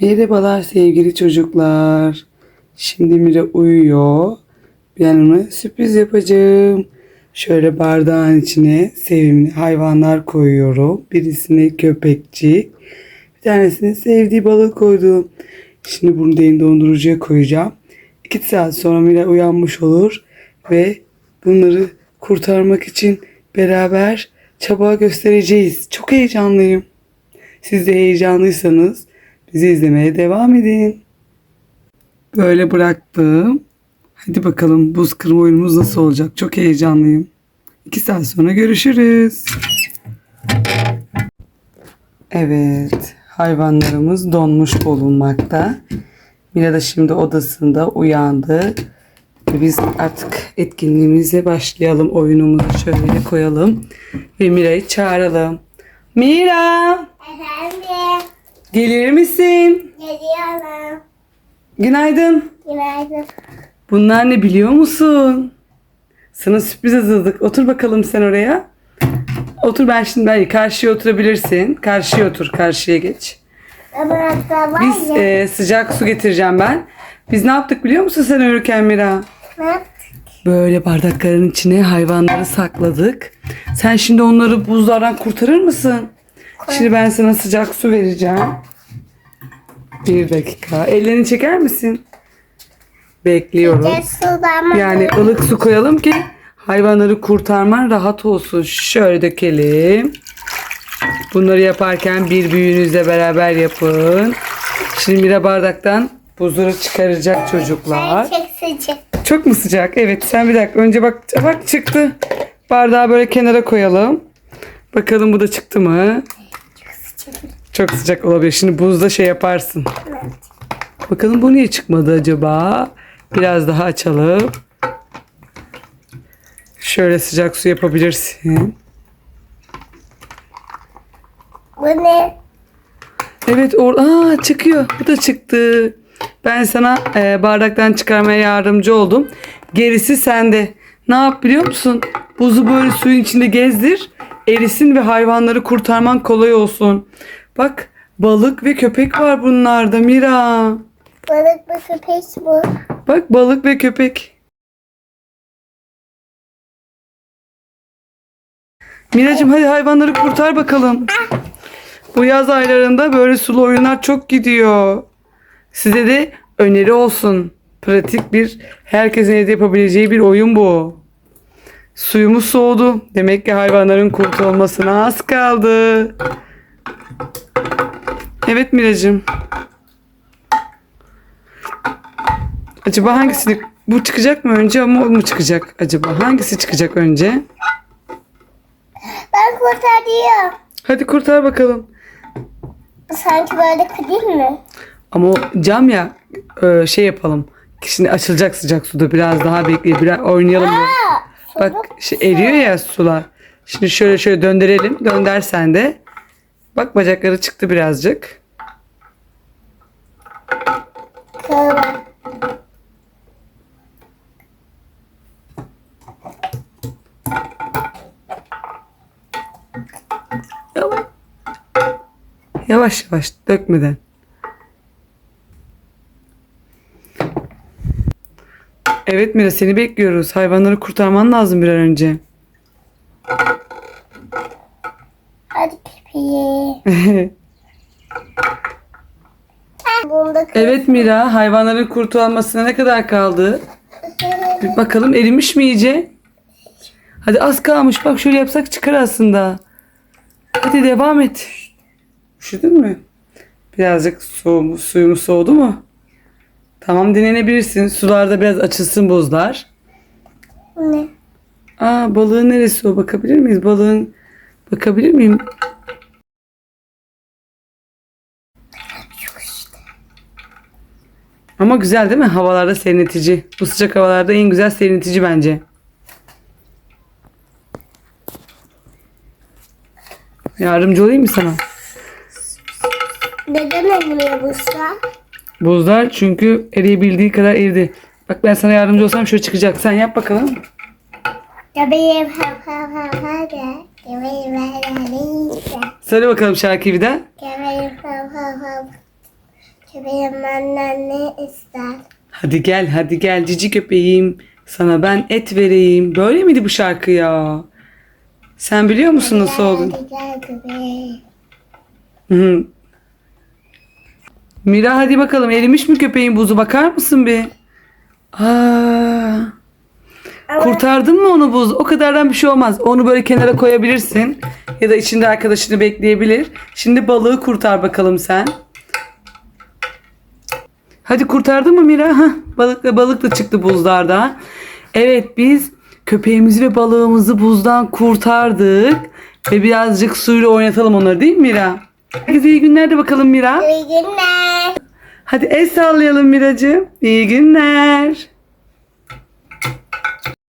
Merhabalar sevgili çocuklar. Şimdi Mira uyuyor. Ben ona sürpriz yapacağım. Şöyle bardağın içine sevimli hayvanlar koyuyorum. Birisine köpekçi. Bir tanesine sevdiği balık koydum. Şimdi bunu derin dondurucuya koyacağım. İki saat sonra Mira uyanmış olur. Ve bunları kurtarmak için beraber çaba göstereceğiz. Çok heyecanlıyım. Siz de heyecanlıysanız bizi izlemeye devam edin. Böyle bıraktım. Hadi bakalım buz kırma oyunumuz nasıl olacak? Çok heyecanlıyım. İki saat sonra görüşürüz. Evet, hayvanlarımız donmuş bulunmakta. Mira da şimdi odasında uyandı. Biz artık etkinliğimize başlayalım. Oyunumuzu şöyle koyalım. Ve Mira'yı çağıralım. Mira! Efendim, Gelir misin? geliyorum. Günaydın. Günaydın. Bunlar ne biliyor musun? Sana sürpriz hazırladık. Otur bakalım sen oraya. Otur ben şimdi ben karşıya oturabilirsin. Karşıya otur. Karşıya geç. Biz e, sıcak su getireceğim ben. Biz ne yaptık biliyor musun sen uyurken Mira? Ne yaptık? Böyle bardakların içine hayvanları sakladık. Sen şimdi onları buzlardan kurtarır mısın? Şimdi ben sana sıcak su vereceğim. Bir dakika. Ellerini çeker misin? Bekliyorum. Yani ılık su koyalım ki hayvanları kurtarman rahat olsun. Şöyle dökelim. Bunları yaparken bir büyüğünüzle beraber yapın. Şimdi bir bardaktan buzları çıkaracak çocuklar. Çok mu sıcak? Evet sen bir dakika önce bak bak çıktı. Bardağı böyle kenara koyalım. Bakalım bu da çıktı mı? Çok sıcak olabilir. Şimdi buzda şey yaparsın. Bakalım bu niye çıkmadı acaba? Biraz daha açalım. Şöyle sıcak su yapabilirsin. Bu ne? Evet or Aa, çıkıyor. Bu da çıktı. Ben sana e, bardaktan çıkarmaya yardımcı oldum. Gerisi sende. Ne yap biliyor musun? Buzu böyle suyun içinde gezdir. Erisin ve hayvanları kurtarman kolay olsun. Bak balık ve köpek var bunlarda Mira. Balık mı köpek bu? Bak balık ve köpek. Miracım hadi hayvanları kurtar bakalım. Bu yaz aylarında böyle sulu oyunlar çok gidiyor. Size de öneri olsun. Pratik bir herkesin evde yapabileceği bir oyun bu. Suyumuz soğudu. Demek ki hayvanların kurtulmasına az kaldı. Evet Miracım. Acaba hangisini bu çıkacak mı önce ama o mu çıkacak acaba? Hangisi çıkacak önce? Ben kurtarıyorum. Hadi kurtar bakalım. Sanki böyle kırayım mı? Ama o cam ya e, şey yapalım. Şimdi açılacak sıcak suda biraz daha bekleyelim. Biraz oynayalım. Aa, Bak şey, eriyor ya sular. Şimdi şöyle şöyle döndürelim. Dönder sen de. Bak bacakları çıktı birazcık. Yavaş yavaş dökmeden. Evet Mira seni bekliyoruz. Hayvanları kurtarman lazım bir an önce. Hadi. Bunda kır. evet Mira hayvanların kurtulmasına ne kadar kaldı? Bir bakalım erimiş mi iyice? Hadi az kalmış. Bak şöyle yapsak çıkar aslında. Hadi devam et. Üşüdün mü? Birazcık soğumu, suyumuz soğudu mu? Tamam dinlenebilirsin. Sularda biraz açılsın buzlar. Bu ne? Aa balığın neresi o? Bakabilir miyiz? Balığın bakabilir miyim? Ama güzel değil mi? Havalarda serinletici. Bu sıcak havalarda en güzel serinletici bence. Yardımcı olayım mı sana? Neden bu su? Buzlar çünkü eriyebildiği kadar eridi. Bak ben sana yardımcı olsam şöyle çıkacak. Sen yap bakalım. Söyle bakalım şarkıyı bir daha. Bebeğim ha ha ha Köpeğim benden ne ister? Hadi gel hadi gel cici köpeğim. Sana ben et vereyim. Böyle miydi bu şarkı ya? Sen biliyor musun nasıl olduğunu? Hadi gel köpeğim. Hı. Mira hadi bakalım erimiş mi köpeğin buzu bakar mısın bir? Aa, kurtardın mı onu buz? O kadardan bir şey olmaz. Onu böyle kenara koyabilirsin. Ya da içinde arkadaşını bekleyebilir. Şimdi balığı kurtar bakalım sen. Hadi kurtardın mı Mira? Hah, balık, balık da çıktı buzlarda. Evet biz köpeğimizi ve balığımızı buzdan kurtardık. Ve birazcık suyla oynatalım onları değil mi Mira? Herkese iyi günler de bakalım Mira. iyi günler. Hadi el sallayalım Miracığım. İyi günler.